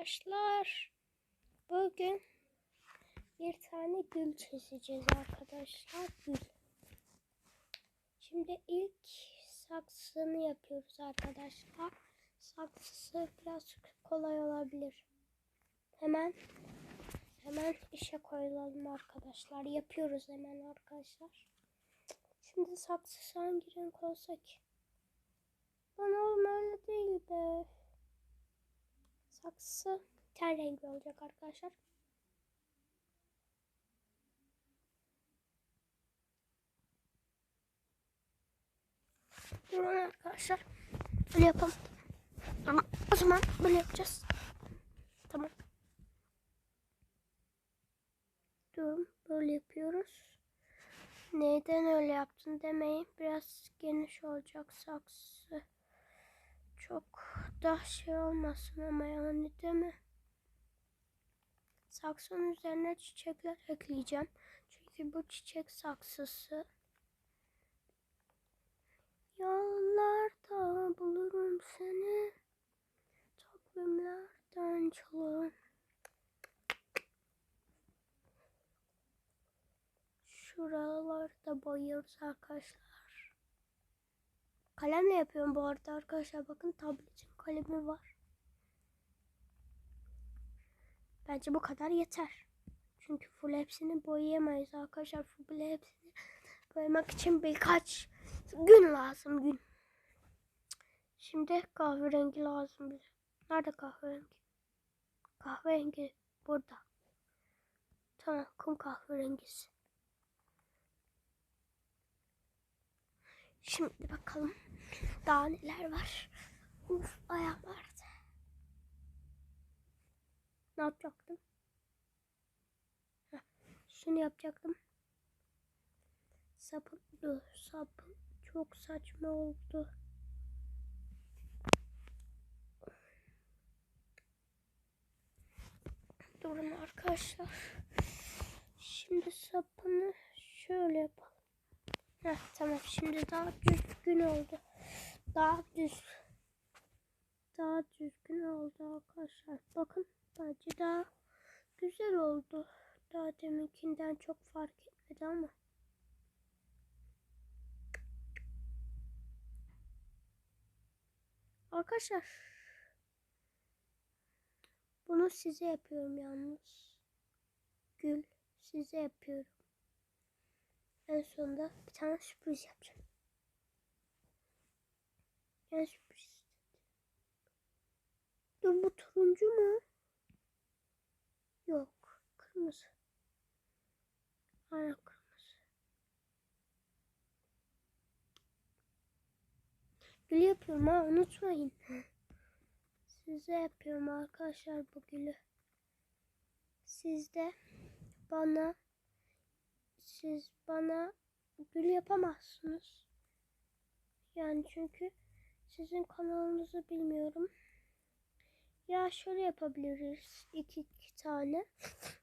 Arkadaşlar bugün bir tane gül çizeceğiz arkadaşlar. Gül. Şimdi ilk saksını yapıyoruz arkadaşlar. Saksısı biraz kolay olabilir. Hemen hemen işe koyulalım arkadaşlar. Yapıyoruz hemen arkadaşlar. Şimdi saksısı hangi renk olsa ki? Lan oğlum öyle değil be. Saksı ten rengi olacak arkadaşlar. Durun arkadaşlar. Böyle yapalım. Ama o zaman böyle yapacağız. Tamam. Durun böyle yapıyoruz. Neden öyle yaptın demeyin. Biraz geniş olacak saksı. Çok da şey olmasın ama yani değil mi? Saksının üzerine çiçekler ekleyeceğim. Çünkü bu çiçek saksısı. Yollarda bulurum seni. Takvimlerden çalın. Şuralarda boyuyoruz arkadaşlar. Kalemle yapıyorum bu arada arkadaşlar. Bakın tabletin kalemi var. Bence bu kadar yeter. Çünkü full hepsini boyayamayız arkadaşlar. Full hepsini boyamak için birkaç gün lazım gün. Şimdi kahverengi lazım bize. Nerede kahverengi? Kahverengi burada. Tamam kum kahverengisi. Şimdi bakalım daha neler var. Uf ayağım ağrıdı. Ne yapacaktım? Şunu yapacaktım. Sapın sapın çok saçma oldu. Durun arkadaşlar. Şimdi sapını şöyle yapalım. Heh, tamam şimdi daha düzgün oldu. Daha düz. Daha düzgün oldu arkadaşlar. Bakın bence daha güzel oldu. Daha deminkinden çok fark etmedi ama. Arkadaşlar bunu size yapıyorum yalnız. Gül size yapıyorum. En sonunda bir tane sürpriz yapacağım. Sürpriz. Dur bu turuncu mu? Yok. Kırmızı. Aynen kırmızı. Gül yapıyorum ha unutmayın. Size yapıyorum arkadaşlar bu gülü. Siz de bana siz bana gül yapamazsınız. Yani çünkü sizin kanalınızı bilmiyorum. Ya şöyle yapabiliriz. iki, iki tane.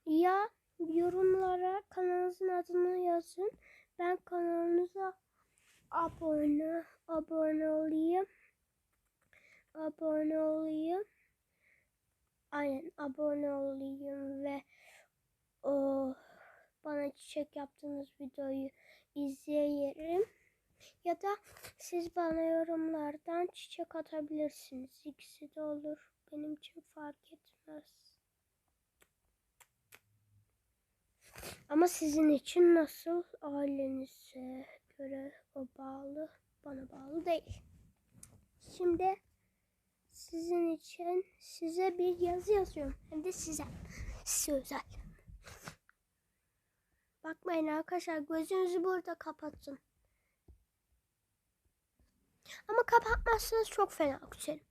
Ya yorumlara kanalınızın adını yazın. Ben kanalınıza abone abone olayım. Abone olayım. Aynen abone olayım ve o bana çiçek yaptığınız videoyu izleyelim. Ya da siz bana yorumlardan çiçek atabilirsiniz. İkisi de olur. Benim için fark etmez. Ama sizin için nasıl ailenize göre o bağlı, bana bağlı değil. Şimdi sizin için size bir yazı yazıyorum. Hem de size. Size özel. Bakmayın arkadaşlar gözünüzü burada kapatın. Ama kapatmazsanız çok fena küserim.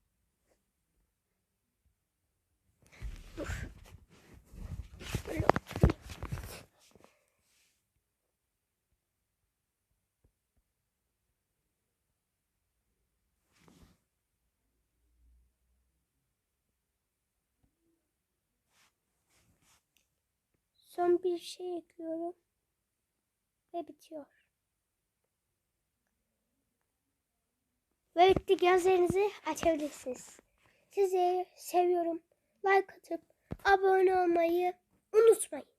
Dur. Son bir şey ekliyorum. Ve bitiyor. Böylelikle gözlerinizi açabilirsiniz. Sizi seviyorum. Like atıp abone olmayı unutmayın.